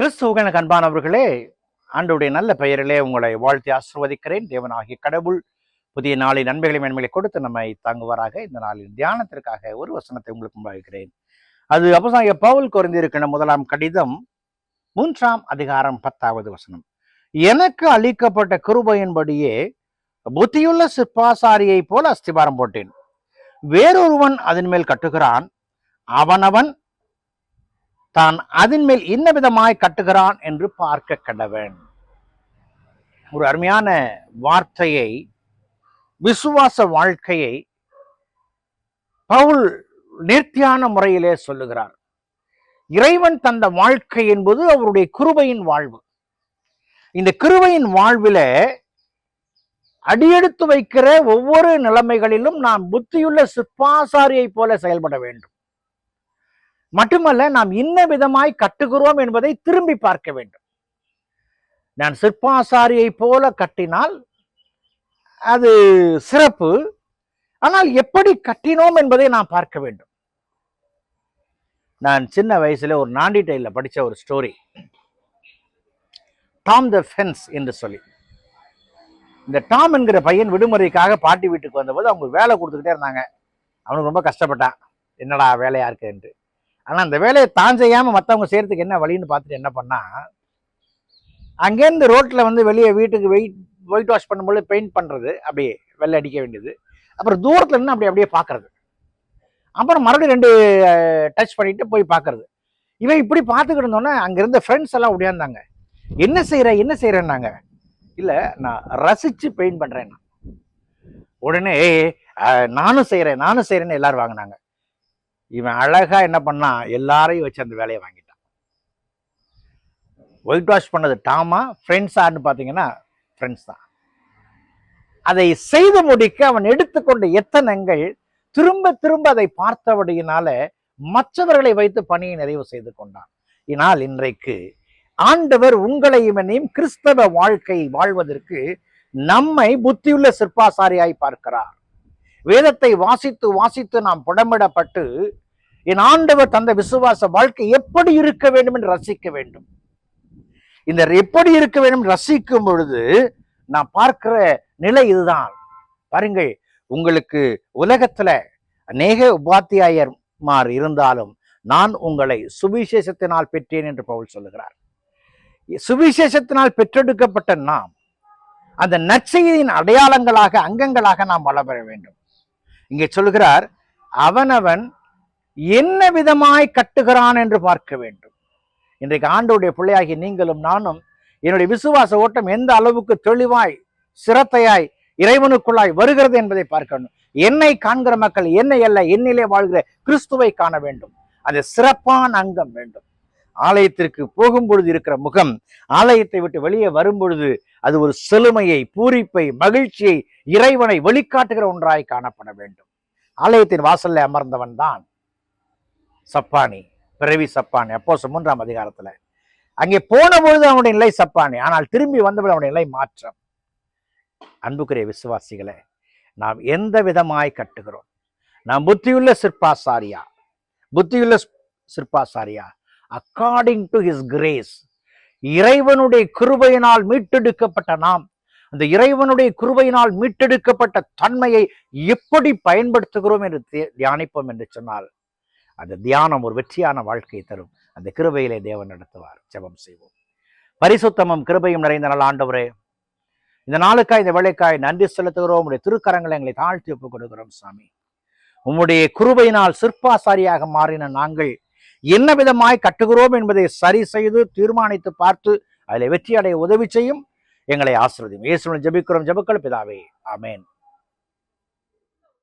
கிறிஸ்துவகனுக்கு கண்பானவர்களே ஆண்டுடைய நல்ல பெயரிலே உங்களை வாழ்த்தி ஆசிர்வதிக்கிறேன். தேவனாகிய கடவுள் புதிய நாளின் நன்மைகளை மேன்மைகளை கொடுத்து நம்மை தாங்குவாராக. இந்த நாளின் தியானத்திற்காக ஒரு வசனத்தை உங்களுக்கு முன்பாகிறேன் அது அப்போசாய பவுல் குறைந்திருக்கிற முதலாம் கடிதம் மூன்றாம் அதிகாரம் பத்தாவது வசனம். எனக்கு அளிக்கப்பட்ட கிருபையின்படியே புத்தியுள்ள சிற்பாசாரியை போல அஸ்திபாரம் போட்டேன். வேறொருவன் அதன் மேல் கட்டுகிறான். அவனவன் தான் அதன் மேல் என்ன விதமாய் கட்டுகிறான் என்று பார்க்க கடவன். ஒரு அருமையான வார்த்தையை விசுவாச வாழ்க்கையை பவுல் நேர்த்தியான முறையிலே சொல்லுகிறார். இறைவன் தந்த வாழ்க்கை என்பது அவருடைய கிருபையின் வாழ்வு. இந்த கிருபையின் வாழ்வில அடியெடுத்து வைக்கிற ஒவ்வொரு நிலைமைகளிலும் நாம் புத்தியுள்ள சிற்பாசாரியை போல செயல்பட வேண்டும். மட்டுமல்ல நாம் இன்ன விதமாய் கட்டுகிறோம் என்பதை திரும்பி பார்க்க வேண்டும். நான் சிற்பாசாரியை போல கட்டினால் அது சிறப்பு. ஆனால் எப்படி கட்டினோம் என்பதை நாம் பார்க்க வேண்டும். நான் சின்ன வயசுல ஒரு நாண்டி டைல படித்த ஒரு ஸ்டோரி. டாம் த ஃபென்ஸ் என்று சொல்லி. இந்த டாம் என்கிற பையன் விடுமுறைக்காக பாட்டி வீட்டுக்கு வந்தபோது அவங்க வேலை கொடுத்துக்கிட்டே இருந்தாங்க. அவனுக்கு ரொம்ப கஷ்டப்பட்டான். என்னடா வேலையா என்று. ஆனால் அந்த வேலையை தான் செய்யாமல் மற்றவங்க செய்கிறதுக்கு என்ன வழின்னு பார்த்துட்டு என்ன பண்ணா அங்கேருந்து ரோட்டில் வந்து வெளியே வீட்டுக்கு வெயிட் ஒயிட் வாஷ் பண்ணும்போது பெயிண்ட் பண்ணுறது அப்படியே வெள்ளை அடிக்க வேண்டியது. அப்புறம் தூரத்தில் இருந்து அப்படி அப்படியே பார்க்கறது. அப்புறம் மறுபடியும் ரெண்டு டச் பண்ணிட்டு போய் பார்க்குறது. இவன் இப்படி பார்த்துக்கிட்டு இருந்தோன்னே அங்கே இருந்த ஃப்ரெண்ட்ஸ் எல்லாம் உடையாந்தாங்க என்ன செய்கிற என்ன செய்கிறேன்னாங்க இல்லை நான் ரசித்து பெயிண்ட் பண்ணுறேன் உடனே நானும் செய்கிறேன் நானும் செய்கிறேன்னு எல்லாரும் வாங்கினாங்க. இவன் அழகா என்ன பண்ணான் எல்லாரையும் வச்சு அந்த வேலையை வாங்கிட்டான். ஒயிட் வாஷ் பண்ணது டாமா ஃப்ரெண்ட்ஸான்னு பார்த்தீங்கன்னா ஃப்ரெண்ட்ஸ் தான். அதை செய்து முடிக்க அவன் எடுத்துக்கொண்ட எத்தனங்கள் திரும்ப திரும்ப அதை பார்த்தபடியினால மற்றவர்களை வைத்து பணியை நிறைவு செய்து கொண்டான். இதனால் இன்றைக்கு ஆண்டவர் உங்களையும் என்னையும் கிறிஸ்தவ வாழ்க்கை வாழ்வதற்கு நம்மை புத்தியுள்ள சிற்பாசாரியாய் பார்க்கிறார். வேதத்தை வாசித்து வாசித்து நாம் புடமிடப்பட்டு என் ஆண்டவர் தந்த விசுவாச வாழ்க்கை எப்படி இருக்க வேண்டும் என்று ரசிக்க வேண்டும். இந்த எப்படி இருக்க வேண்டும் ரசிக்கும் பொழுது நான் பார்க்கிற நிலை இதுதான். பாருங்கள் உங்களுக்கு உலகத்துல அநேக உபாத்தியாயர்மார் இருந்தாலும் நான் உங்களை சுவிசேஷத்தினால் பெற்றேன் என்று பவுல் சொல்லுகிறார். சுவிசேஷத்தினால் பெற்றெடுக்கப்பட்ட நாம் அந்த நற்செய்தியின் அடையாளங்களாக அங்கங்களாக நாம் வளர வேண்டும். இங்கே சொல்லுகிறார் அவனவன் என்ன விதமாய் கட்டுகிறான் என்று பார்க்க வேண்டும். இன்றைக்கு ஆண்டோடைய பிள்ளையாகி நீங்களும் நானும் என்னுடைய விசுவாச ஓட்டம் எந்த அளவுக்கு தெளிவாய் சிரத்தையாய் இறைவனுக்குள்ளாய் வருகிறது என்பதை பார்க்கணும். என்னை காண்கிற மக்கள் என்னை அல்ல என்னிலே வாழ்கிற கிறிஸ்துவை காண வேண்டும். அது சிறப்பான அங்கம் வேண்டும். ஆலயத்திற்கு போகும் பொழுது இருக்கிற முகம் ஆலயத்தை விட்டு வெளியே வரும் பொழுது அது ஒரு செழுமையை பூரிப்பை மகிழ்ச்சியை இறைவனை வெளிக்காட்டுகிற ஒன்றாய் காணப்பட வேண்டும். ஆலயத்தின் வாசல்ல அமர்ந்தவன் தான் சப்பானி பிறவி சப்பானி அப்போ மூன்றாம் அதிகாரத்துல. அங்கே போன பொழுது அவனுடைய நிலை சப்பானி ஆனால் திரும்பி வந்தபோது அவனுடைய நிலை மாற்றம். அன்புக்குரிய விசுவாசிகளை நாம் எந்த விதமாய் கட்டுகிறோம்? நாம் புத்தியுள்ள சிற்பாசாரியா? புத்தியுள்ள சிற்பாசாரியா? அக்கார்டிங் டு ஹிஸ் கிரேஸ் இறைவனுடைய கிருபையினால் மீட்டெடுக்கப்பட்ட நாம் அந்த இறைவனுடைய கிருபையினால் மீட்டெடுக்கப்பட்ட தன்மையை எப்படி பயன்படுத்துகிறோம் என்று தியானிப்போம் என்று சொன்னால் அந்த தியானம் ஒரு வெற்றியான வாழ்க்கையை தரும். அந்த கிருபையிலே தேவன் நடத்துவார். ஜெபம் செய்வோம். பரிசுத்தமும் கிருபையும் நிறைந்த நாள் ஆண்டவரே இந்த நாளுக்காய் இந்த வேலைக்காய் நன்றி செலுத்துகிறோம். உடைய திருக்கரங்களை எங்களை தாழ்த்தி ஒப்புக் கொடுக்கிறோம் சாமி. உம்முடைய குருபையினால் சிற்பாசாரியாக மாறின நாங்கள் என்ன விதமாய் கட்டுகிறோம் என்பதை சரி செய்து தீர்மானித்து பார்த்து அதில் வெற்றி அடைய உதவி செய்யும். எங்களை ஆசிர்வதியும் இயேசுவின் ஜபிக்கிறோம் ஜெபக்கள் பிதாவே. அமேன்